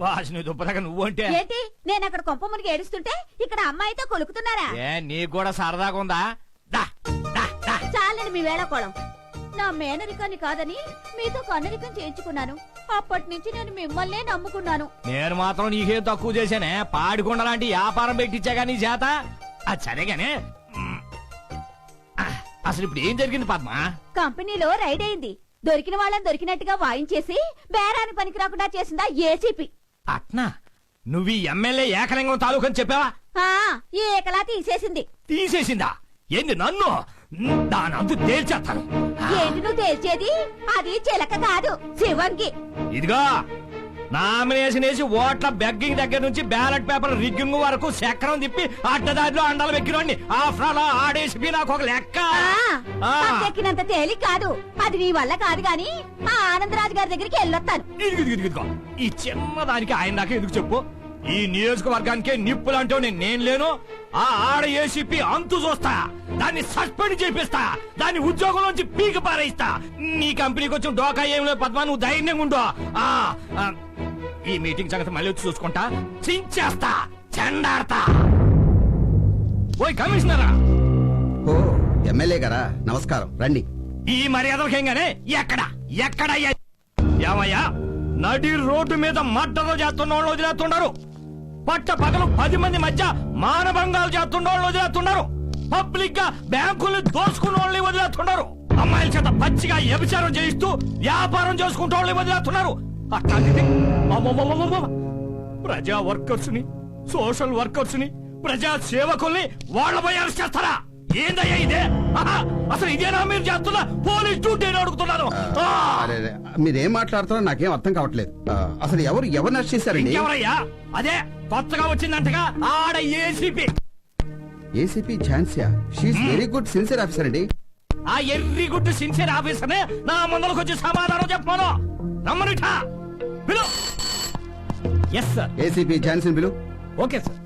వాసిని దుప్పదాకా నువ్వు ఏంటి నేను అక్కడ కొంప మునిగి ఏడుస్తుంటే ఇక్కడ అమ్మాయితో కొలుకుతున్నారా ఏ నీకు కూడా సరదాగా ఉందా దా దా దా చాలండి మీ వేళకోళం నా మేనరికాన్ని కాదని మీతో కన్నరికం చేయించుకున్నాను అప్పటి నుంచి నేను మిమ్మల్నే నమ్ముకున్నాను నేను మాత్రం నీకేం తక్కువ చేశానే పాడికొండ లాంటి వ్యాపారం పెట్టించాగా నీ చేత అది సరేగానే అసలు ఇప్పుడు ఏం జరిగింది పద్మ? కంపెనీలో రైడ్ అయింది. దొరికిన వాళ్ళని దొరికినట్టుగా వాయించేసి బేరాని పనికి రాకుండా చేసిందా ఏసీపీ. అట్నా? నువ్వు ఈ ఎమ్మెల్యే ఏకలింగం తాలూకు అని చెప్పావా? ఆ ఏకలా తీసేసింది. తీసేసిందా? ఏంది నన్ను? మ్, దానందు తేల్చేస్తాను. ఏంటి నువ్వు తేల్చేది? అది చిలక కాదు శివంగి ఇదిగో నామినేషన్ వేసి ఓట్ల బెగ్గింగ్ దగ్గర నుంచి బ్యాలెట్ పేపర్ రిగ్గింగ్ వరకు చక్రం తిప్పి అడ్డదారిలో అండాలు వెక్కినోడిని. ఆఫ్టర్ ఆల్ ఆడేసి నాకు ఒక లెక్క. అంతెక్కినంత తేలిక కాదు. అది నీ వల్ల కాదు గాని ఆ ఆనందరాజు గారి దగ్గరికి వెళ్ళొస్తాను. ఈ చిన్నదానికి ఆయన దాకా ఎందుకు చెప్పు? ఈ నియోజకవర్గానికే నిప్పులు అంటే నేను లేను. ఆ ఆడ ఏసీపీ అంతు చూస్తా. దాన్ని సస్పెండ్ చేపిస్తా. దాన్ని ఉద్యోగం నుంచి పీక పారేస్తా నీ కంపెనీకి వచ్చిన డోకా ఏం లేదు పద్మా నువ్వు ధైర్యంగా ఉండు. ఈ మీటింగ్ సంగతి మళ్ళీ వచ్చి చూసుకుంటా. చించేస్తా చెండాడతా. ఓయ్ కమిషనరా. ఓ ఎమ్మెల్యే గారా నమస్కారం రండి. ఈ మర్యాదలకేంగానే ఎక్కడ ఎక్కడ ఏమయ్యా నడి రోడ్డు మీద మట్టలు చేస్తున్న వాళ్ళు వదిలేస్తున్నారు. పట్ట పగలు పది మంది మధ్య మానభంగాలు చేస్తున్న వాళ్ళు వదిలేస్తున్నారు. పబ్లిక్గా బ్యాంకుల్ని దోసుకున్న వాళ్ళని వదిలేస్తున్నారు. అమ్మాయిల చేత పచ్చిగా వ్యభిచారం చేయిస్తూ వ్యాపారం చేసుకుంటూ వాళ్ళని వదిలేస్తున్నారు. అట్లాంటిది. ప్రజా వర్కర్స్ని సోషల్ వర్కర్స్ని ప్రజా సేవకుల్ని వాళ్ళపై అరెస్ట్ చేస్తారా? ఏందయ్యా ఇదే? అసలు ఇదేనా మీరు చేస్తున్న పోలీస్ డ్యూటీ అడుగుతున్నాను. మీరేం మాట్లాడుతున్నారో నాకేం అర్థం కావట్లేదు. అసలు ఎవరు ఎవరు నష్ట చేశారండి? ఇంకెవరయ్యా? అదే కొత్తగా వచ్చిందంటగా ఆడ ACP ACP Jhansi she very good sincere officer అండి. ఆ ఎర్రి గుడ్డు సిన్సియర్ ఆఫీసర్నే నా ముందరకు వచ్చి సమాధానం చెప్పాను పిలు ఎస్ సార్ ఏసీపీ ఝాన్సీ బిలు ఓకే సార్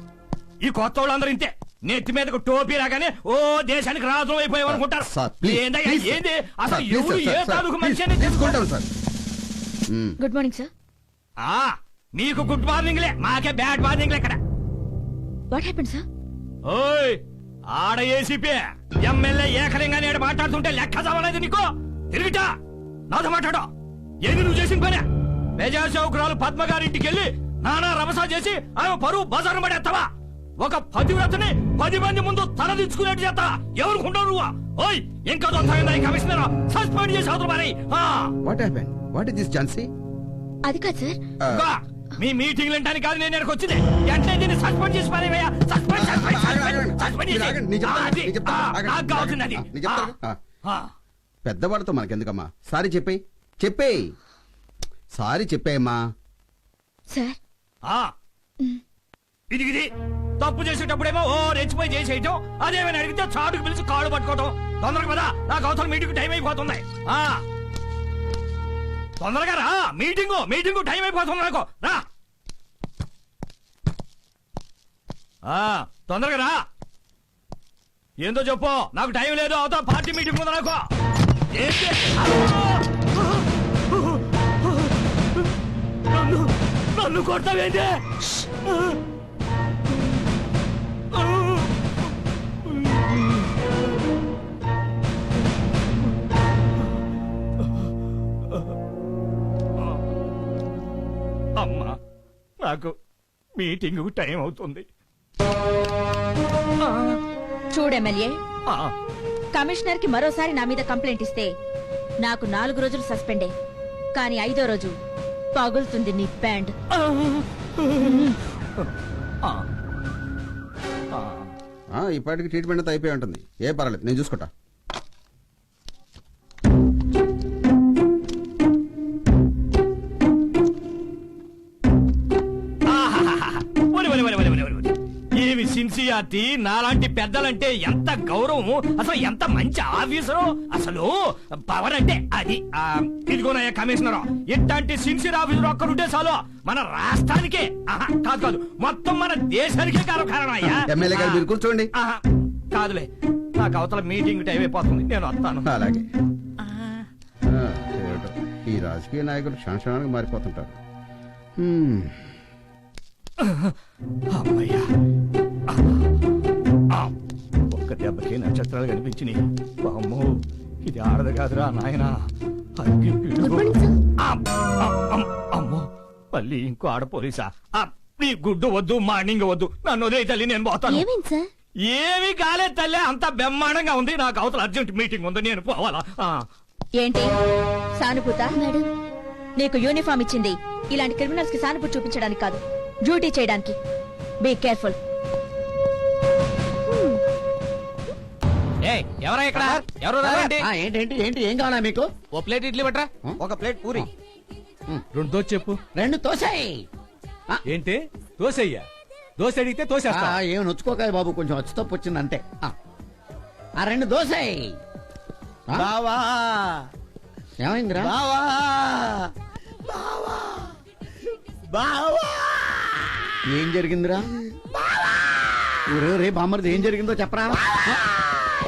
ఈ కొత్త వాళ్ళందరూ ఇంతే. నెత్తి మీదకు టోపీ రాగానే ఓ దేశానికి రాజు అయిపోయావు అనుకుంటారు. సార్ ఏందయ్యా ప్లీజ్, ఏంది? అసలు సార్, ఏ సార్, తాలూకు ప్లీజ్, మనిషి తీసుకుంటాం సార్ మ్మ్. గుడ్ మార్నింగ్ సార్ ఆ నీకు గుడ్ మార్నింగ్లే మాకే బ్యాడ్ మార్నింగ్లే ఇక్కడ. వాట్ హ్యాపెన్ సార్ ఓయ్ ఆడ ఏసీపీ ఎమ్మెల్యే ఏకలింగానే ఆడ మాట్లాడుతుంటే లెక్క చదవలేదు నీకు. తిరిగిటా. నాతో మాట్లాడు. ఏది నువ్వు చేసిన పనే? ప్రజాసేవకురాలు పద్మ గారింటికి వెళ్ళి నానా రమసా చేసి ఆమె పరువు బజారు పడేస్తావా? ఒక పతివ్రతని పది మంది ముందు తలదించుకునేట్టు చేస్తా ఎవరుకుంటావు నువ్వు? ఓయ్ ఇంకా దొంగ కమిషనర్? సస్పెండ్ చేసి అవతల మరి. What happen what is this Jhansi అది కాదు సార్. మీ మీటింగ్ వింటానికి కాదు నేను ఇక్కడికి వచ్చింది. వెంటనే దీన్ని సస్పెండ్ చేసి పారేవయ్యా సస్పెండ్ సస్పెండ్ సస్పెండ్. పెద్దవాళ్ళతో మనకెందుకమ్మా? సారీ చెప్పేయి. చెప్పేయి. సారీ చెప్పేయమ్మా. సార్. ఆ. ఇది ఇది. తప్పు చేసేటప్పుడేమో ఓ రెచ్చిపోయి చేసేయటం. అదేమైనా అడిగితే చాటుకు పిలిచి కాళ్ళు పట్టుకోవటం. తొందరగా పదా. నాకు అవసరం మీటింగ్ టైం అయిపోతుంది. ఆ. తొందరగా రా. మీటింగ్ మీటింగ్ టైం అయిపోతుంది నాకు. రా. ఆ తొందరగా రా. ఏందో చెప్పు. నాకు టైం లేదు. అవతల పార్టీ మీటింగ్ ఉంది నాకు. ఏంటి? నన్ను కొడతావేంటి అమ్మా నాకు మీటింగ్ టైం అవుతుంది. చూడు ఎమ్మెల్యే ఆ, కమిషనర్కి మరోసారి నా మీద కంప్లైంట్ ఇస్తే నాకు నాలుగు రోజులు సస్పెండే కానీ ఐదో రోజు పగులుతుంది నీ బ్యాండ్ ఆ, ఆ, ఆ. ఆ, ఇప్పటికి ట్రీట్మెంట్ అంతా అయిపోయి ఉంటుంది. ఏ పర్వాలేదు నేను చూసుకుంటా. సిన్సియారిటీ నాలాంటి పెద్దలంటే ఎంత గౌరవం అసలు ఎంత మంచి ఆఫీసరు? అసలు పవర్ అంటే అది. ఆ, ఇదిగోనయ్యా కమిషనర్ ఇట్లాంటి సిన్సియర్ ఆఫీసర్ ఒక్కరుంటే చాలు. మన రాష్ట్రానికే ఆహా, కాదు కాదు మొత్తం మన దేశానికే కారణం అయ్యా. ఎమ్మెల్యే గారు మీరు కూర్చోండి. ఆహా, కాదులే నాకు అవతల మీటింగ్ టైం అయిపోతుంది నేను వస్తాను. అలాగే. ఆ, రాజకీయ నాయకులు క్షణ క్షణానికి మారిపోతుంటారు. హ్మ్. అమ్మయ్యా ఆ, ఒక్క దెబ్బకి నక్షత్రాలు కనిపించినాయి అమ్మో ఇది ఆడదు కాదురా నాయనా. అమ్మో మళ్ళీ ఇంకో ఆడ పోలీసా? నీ గుడ్డు వద్దు మార్నింగ్ వద్దు. నన్ను వదిలే తల్లి నేను పోతాను. ఏమీ కాలేదు తల్లి అంత బ్రహ్మాండంగా ఉంది. నాకు అవతల అర్జెంట్ మీటింగ్ ఉంది నేను పోవాలా? ఆ, ఏంటి? సానుభూత? మేడం. నీకు యూనిఫామ్ ఇచ్చింది. ఇలాంటి క్రిమినల్స్కి సానుభూతి చూపించడానికి కాదు. డ్యూటీ చేయడానికి. Be careful. ఎవరా ఇక్కడ? ఎవరు రారండి ఆ, ఏంటేంటి ఏంటి ఏం కావాలా మీకు? ఓ ప్లేట్ ఇడ్లీ పట్రా ఒక ప్లేట్ పూరి. రెండు దోశ చెప్పు. రెండు తోసాయి. ఏంటి? దోశ అయ్యా దోశ అడిగితే తోసేస్తా. ఏం నొచ్చుకోకాయ బాబు కొంచెం వచ్చి తప్పు వచ్చింది అంతే. ఆ. ఆ రెండు దోసాయి. బావా. ఏమైందిరా? బావా. బావా. ఏం జరిగిందిరా? ఒరే రే బామర్ది ఏం జరిగిందో చెప్పరా?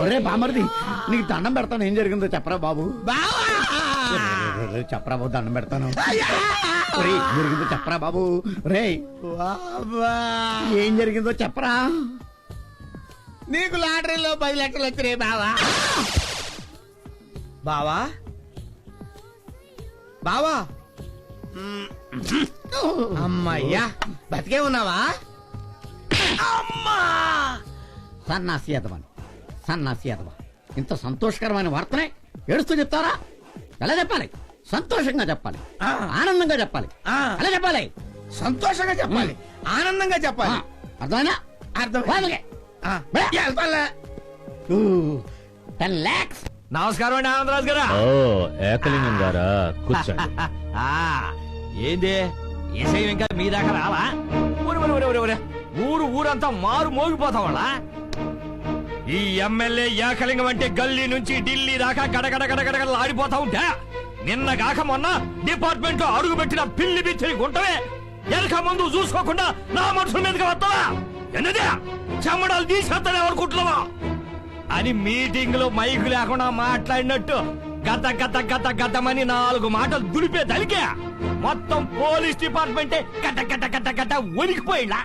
ఒరే బామర్ది నీకు దండం పెడతాను. ఏం జరిగిందో చెప్పరా బాబు. చెప్పరా బాబు దండం పెడతాను. ఒరే, జరిగిందో చెప్పరా బాబు. రే ఏం జరిగిందో చెప్పరా. నీకు లాటరీలో పది లక్షలు వచ్చినాయి బావా. బావా. బావా. అమ్మయ్యా బతికే ఉన్నావా? అమ్మా! సన్నాసి యదవని సన్నాసి యదవ ఇంత సంతోషకరమైన వార్తనే ఏడుస్తూ చెప్తారా ఎలా చెప్పాలి? సంతోషంగా చెప్పాలి. ఆ. ఆనందంగా చెప్పాలి. ఆ. ఎలా చెప్పాలి? సంతోషంగా చెప్పాలి. ఆనందంగా చెప్పాలి. అర్థమైనా అర్థం టెన్ లాక్స్. నమస్కారం అండి ఆనందరాజు గారా? ఓ ఏకలింగం గారా? కూర్చోండి. ఆ, ఏంది? ఏసైం ఇంకా మీ దాకా రాలా? ఊరు ఊరు ఊరు ఊరు ఊరు ఊరంతా మారు మోగిపోతాం వాళ్ళ? ఈ ఎమ్మెల్యే ఏకలింగం అంటే గల్లీ నుంచి ఢిల్లీ దాకా గడగడ గడగడ ఆడిపోతా ఉంటే నిన్న కాక మొన్న డిపార్ట్మెంట్లో అడుగు పెట్టిన పిల్లి బిచ్చిని గుంటవే వెనక ముందు చూసుకోకుండా నా మనుషుల మీదకి వస్తావా? ఎన్నదే? చెమ్మడాలు తీసేస్తానే అనుకుంటున్నావా? అని మీటింగ్లో మైక్ లేకుండా మాట్లాడినట్టు గత గత గత గతమని నాలుగు మాటలు దులిపే దలికే మొత్తం పోలీస్ డిపార్ట్మెంటే గట గట గట గట వణికిపోయిలా.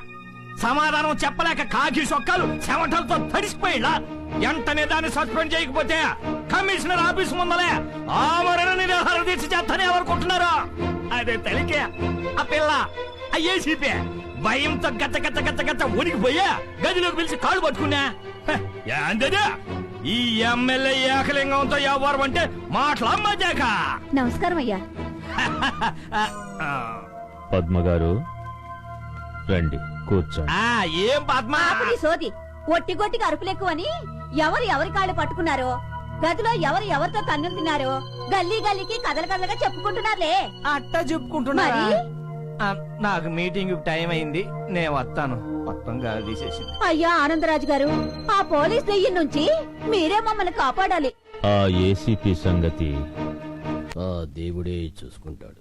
సమాధానం చెప్పలేక కాకి సొక్కాలు చెమటలతో తడిసిపోయిలా. వెంటనే దాన్ని సస్పెండ్ చేయకపోతే కమిషనర్ ఆఫీస్ ముందలే ఆమరణ నిరాహార దీక్ష చేస్తానే ఎవరుకుంటున్నారు? అదే తలికే. ఆ పిల్ల ఏసీపీ భయంతో గత గత గత గత వణికిపోయా గదిలోకి పిలిచి కాళ్ళు పట్టుకున్నా. ఏందది? ఈ ఎమ్మెల్యే ఏకలింగంతో ఎవరు అంటే మాట్లాడమాజాక నమస్కారం అయ్యా. పద్మ గారు రండి. కూర్చోండి ఆ ఏం పద్మ? ఆపుని సోది. ఒట్టి గొట్టికి అరుపులెక్కువని ఎవరు ఎవరి కాళ్ళు పట్టుకున్నారో? గదిలో ఎవరు ఎవరితో కన్నులు తిన్నారో? గల్లీ గల్లీకి కథల కథలుగా చెప్పుకుంటున్నారులే. అట్ట చెప్పుకుంటున్నారా? మరి? ఆ, నాకు మీటింగ్ టైం అయింది. నేను వస్తాను. మొత్తం గాలి తీసేసింది. అయ్యా ఆనందరాజు గారు ఆ పోలీస్ దెయ్యం నుంచి మీరే మమ్మల్ని కాపాడాలి. ఆ ఏసీపీ సంగతి దేవుడే చూసుకుంటాడు.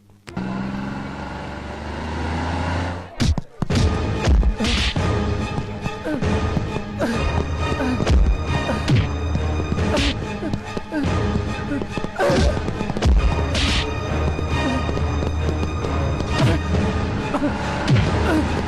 Ugh!